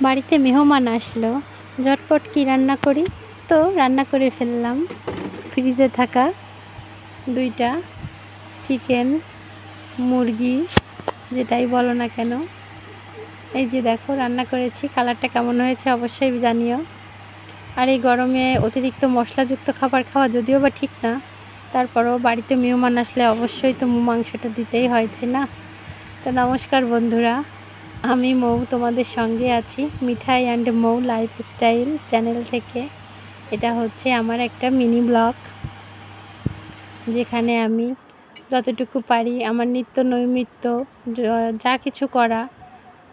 বাড়িতে মেহমান আসলো। ঝটপট কী রান্না করি? তো রান্না করে ফেললাম। ফ্রিজে থাকা দুইটা চিকেন, মুরগি, যেটাই বলো না কেন। এই যে দেখো, রান্না করেছি। কালারটা কেমন হয়েছে অবশ্যই জানিও। আর এই গরমে অতিরিক্ত মশলাযুক্ত খাবার খাওয়া যদিও বা ঠিক না, তারপরও বাড়িতে মেহমান আসলে অবশ্যই তো মাংসটা দিতেই হয়, তাই না? তো নমস্কার বন্ধুরা। আমি মৌ তোমাদের সঙ্গে আছি, Mithai and Mou lifestyle channel থেকে। এটা হচ্ছে আমার একটা মিনি ব্লগ যেখানে আমি যতটুকু পারি আমার নিত্য নৈমিত্য, যা কিছু করা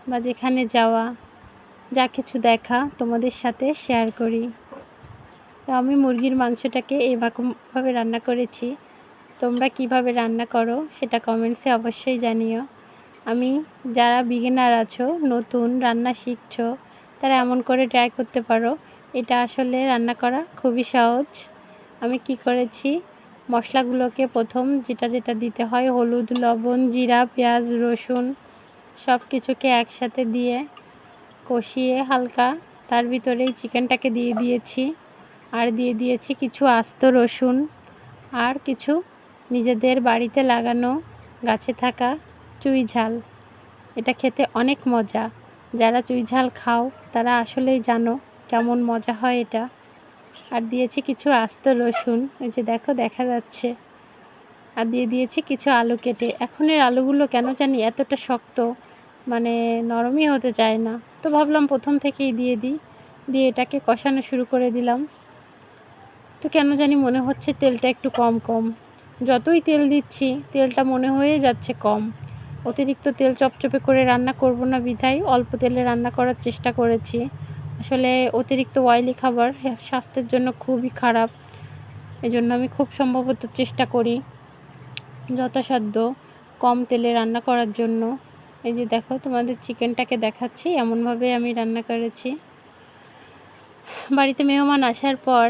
বা যেখানে যাওয়া, যা কিছু দেখা তোমাদের সাথে শেয়ার করি। তো আমি মুরগির মাংসটাকে এরকমভাবে রান্না করেছি। তোমরা কীভাবে রান্না করো সেটা কমেন্টসে অবশ্যই জানিও। আমি যারা বিগিনার আছো, নতুন, রান্না শিখছো, তারা এমন করে ট্রাই করতে পারো। এটা আসলে রান্না করা খুবই সহজ। আমি কি করেছি? মশলাগুলোকে প্রথম যেটা যেটা দিতে হয়, হলুদ, লবণ, জিরা, পেঁয়াজ, রসুন সব কিছুকে একসাথে দিয়ে কষিয়ে হালকা তার ভিতরেই চিকেনটাকে দিয়ে দিয়েছি। আর দিয়ে দিয়েছি কিছু আস্ত রসুন আর কিছু নিজেদের বাড়িতে লাগানো গাছে থাকা চুই ঝাল। এটা খেতে অনেক মজা। যারা চুই ঝাল খাও, তারা আসলেই জানো কেমন মজা হয় এটা। আর দিয়েছি কিছু আস্ত রসুন। ওই যে দেখো, দেখা যাচ্ছে। আর দিয়ে দিয়েছি কিছু আলু কেটে। এখনের আলুগুলো কেন জানি এতটা শক্ত মানে নরমই হতে চায় না। তো ভাবলাম প্রথম থেকেই দিয়ে দিই। দিয়ে এটাকে কষানো শুরু করে দিলাম। তো কেন জানি মনে হচ্ছে তেলটা একটু কম কম। যতই তেল দিচ্ছি, তেলটা মনে হয়ে যাচ্ছে কম। অতিরিক্ত তেল চপচপে করে রান্না করব না বিধায় অল্প তেলে রান্না করার চেষ্টা করেছি। আসলে অতিরিক্ত অয়েলি খাবার স্বাস্থ্যের জন্য খুবই খারাপ। এজন্য আমি খুব সম্ভবত চেষ্টা করি যথাসাধ্য কম তেলে রান্না করার জন্য। এই যে দেখো, তোমাদের চিকেনটাকে দেখাচ্ছি, এমনভাবে আমি রান্না করেছি। বাড়িতে মেহমান আসার পর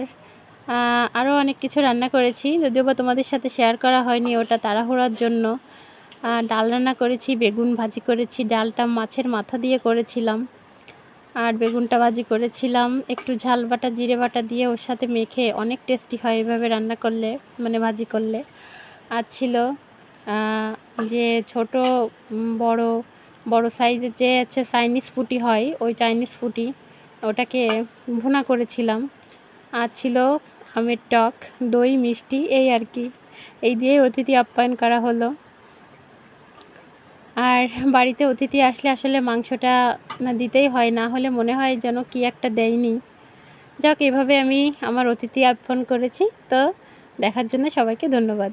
আরও অনেক কিছু রান্না করেছি, যদিও বা তোমাদের সাথে শেয়ার করা হয়নি ওটা তাড়াহুড়ার জন্য। ডাল রান্না করেছি, বেগুন ভাজি করেছি, ডালটা মাছের মাথা দিয়ে করেছিলাম। আর বেগুনটা ভাজি করেছিলাম, একটু ঝাল বাটা, জিরে বাটা দিয়ে ওর সাথে মেখে অনেক টেস্টি হয় এভাবে রান্না করলে মানে ভাজি করলে। আর ছিল যে ছোট বড় বড় সাইজের যে হচ্ছে চাইনিজ ফুটি হয়, ওই চাইনিজ ফুটি, ওটাকে ভুনা করেছিলাম। আর ছিল আমের টক, দই, মিষ্টি, এই আর কি। এই দিয়ে অতিথি আপ্যায়ন করা হলো। আর বাড়িতে অতিথি আসলে আসলে মাংসটা দিতেই হয়, না হলে মনে হয় যেন কি একটা দেয়নি। যাক, এভাবে আমি আমার অতিথি আপ্যায়ন করেছি। তো দেখার জন্য সবাইকে ধন্যবাদ।